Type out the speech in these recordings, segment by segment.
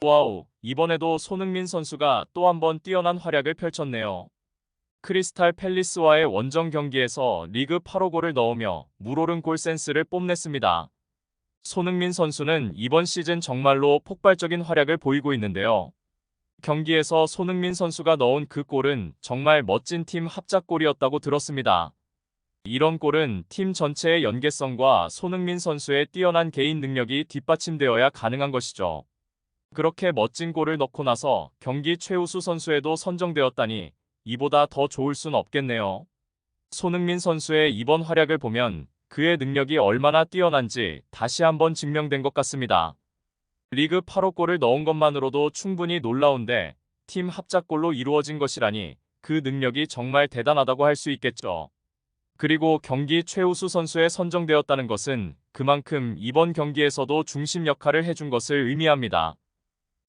와우, 이번에도 손흥민 선수가 또 한 번 뛰어난 활약을 펼쳤네요. 크리스탈 팰리스와의 원정 경기에서 리그 8호 골을 넣으며 물오른 골 센스를 뽐냈습니다. 손흥민 선수는 이번 시즌 정말로 폭발적인 활약을 보이고 있는데요. 경기에서 손흥민 선수가 넣은 그 골은 정말 멋진 팀 합작골이었다고 들었습니다. 이런 골은 팀 전체의 연계성과 손흥민 선수의 뛰어난 개인 능력이 뒷받침되어야 가능한 것이죠. 그렇게 멋진 골을 넣고 나서 경기 최우수 선수에도 선정되었다니 이보다 더 좋을 순 없겠네요. 손흥민 선수의 이번 활약을 보면 그의 능력이 얼마나 뛰어난지 다시 한번 증명된 것 같습니다. 리그 8호 골을 넣은 것만으로도 충분히 놀라운데 팀 합작골로 이루어진 것이라니 그 능력이 정말 대단하다고 할 수 있겠죠. 그리고 경기 최우수 선수에 선정되었다는 것은 그만큼 이번 경기에서도 중심 역할을 해준 것을 의미합니다.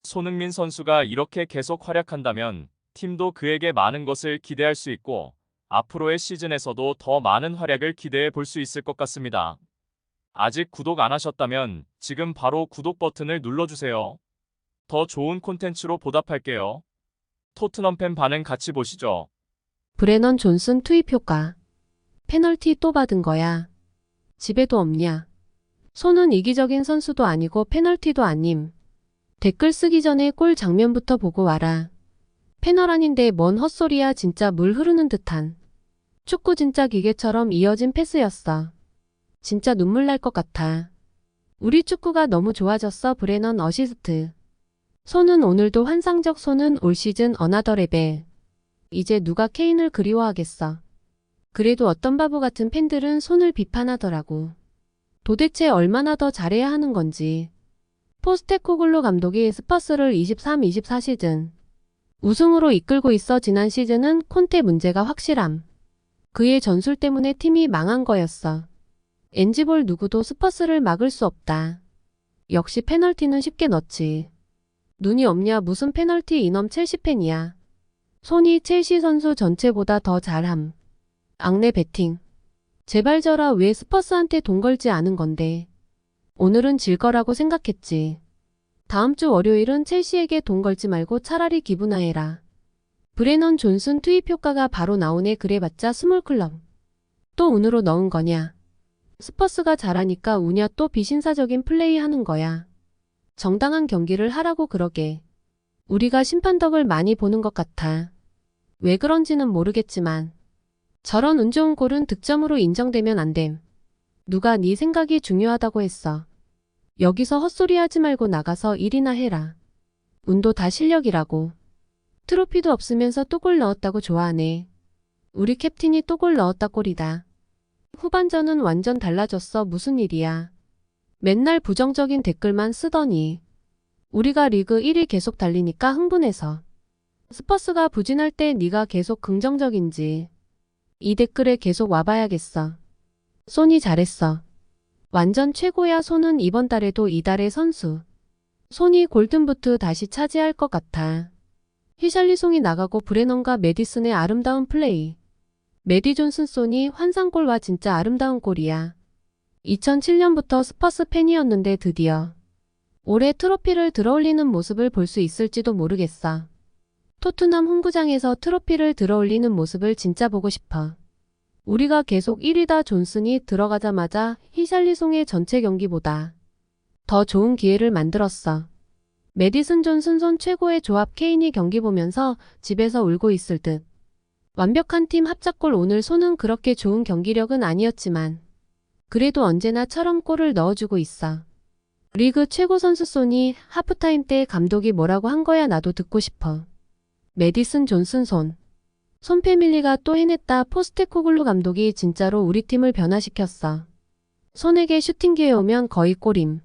손흥민 선수가 이렇게 계속 활약한다면 팀도 그에게 많은 것을 기대할 수 있고 앞으로의 시즌에서도 더 많은 활약을 기대해 볼 수 있을 것 같습니다. 아직 구독 안 하셨다면 지금 바로 구독 버튼을 눌러주세요. 더 좋은 콘텐츠로 보답할게요. 토트넘 팬 반응 같이 보시죠. 브레넌 존슨 투입 효과. 페널티 또 받은 거야. 집에도 없냐. 손은 이기적인 선수도 아니고 페널티도 아님. 댓글 쓰기 전에 골 장면부터 보고 와라. 패널 아닌데 뭔 헛소리야 진짜 물 흐르는 듯한. 축구 진짜 기계처럼 이어진 패스였어. 진짜 눈물 날 것 같아. 우리 축구가 너무 좋아졌어 브레넌 어시스트. 손은 오늘도 환상적 손은 올 시즌 어나더 레벨. 이제 누가 케인을 그리워하겠어. 그래도 어떤 바보 같은 팬들은 손을 비판하더라고. 도대체 얼마나 더 잘해야 하는 건지. 포스테코글로 감독이 스퍼스를 23-24 시즌 우승으로 이끌고 있어 지난 시즌은 콘테 문제가 확실함. 그의 전술 때문에 팀이 망한 거였어. 엔지볼 누구도 스퍼스를 막을 수 없다. 역시 페널티는 쉽게 넣지. 눈이 없냐 무슨 페널티 이놈 첼시 팬이야. 손이 첼시 선수 전체보다 더 잘함. 악내 배팅. 제발 져라 왜 스퍼스한테 돈 걸지 않은 건데. 오늘은 질 거라고 생각했지. 다음 주 월요일은 첼시에게 돈 걸지 말고 차라리 기분하해라. 브레넌 존슨 투입 효과가 바로 나오네 그래봤자 스몰 클럽. 또 운으로 넣은 거냐. 스퍼스가 잘하니까 우냐 또 비신사적인 플레이 하는 거야. 정당한 경기를 하라고 그러게. 우리가 심판덕을 많이 보는 것 같아. 왜 그런지는 모르겠지만 저런 운 좋은 골은 득점으로 인정되면 안 됨. 누가 네 생각이 중요하다고 했어. 여기서 헛소리 하지 말고 나가서 일이나 해라. 운도 다 실력이라고. 트로피도 없으면서 또 골 넣었다고 좋아하네. 우리 캡틴이 또 골 넣었다 꼴이다. 후반전은 완전 달라졌어 무슨 일이야. 맨날 부정적인 댓글만 쓰더니. 우리가 리그 1위 계속 달리니까 흥분해서. 스퍼스가 부진할 때 네가 계속 긍정적인지. 이 댓글에 계속 와봐야겠어. 소니 잘했어. 완전 최고야 손은 이번 달에도 이달의 선수. 손이 골든부트 다시 차지할 것 같아. 히샬리송이 나가고 브레넌과 메디슨의 아름다운 플레이. 메디 존슨 손이 환상골과 진짜 아름다운 골이야. 2007년부터 스퍼스 팬이었는데 드디어 올해 트로피를 들어올리는 모습을 볼 수 있을지도 모르겠어. 토트넘 홍구장에서 트로피를 들어올리는 모습을 진짜 보고 싶어. 우리가 계속 1위다 존슨이 들어가자마자 히샬리송의 전체 경기보다 더 좋은 기회를 만들었어. 메디슨 존슨 손 최고의 조합 케인이 경기 보면서 집에서 울고 있을 듯. 완벽한 팀 합작골 오늘 손은 그렇게 좋은 경기력은 아니었지만 그래도 언제나 처럼 골을 넣어주고 있어. 리그 최고 선수 손이 하프타임 때 감독이 뭐라고 한 거야 나도 듣고 싶어. 메디슨 존슨 손. 손 패밀리가 또 해냈다 포스테코글루 감독이 진짜로 우리 팀을 변화시켰어. 손에게 슈팅 기회 오면 거의 골임.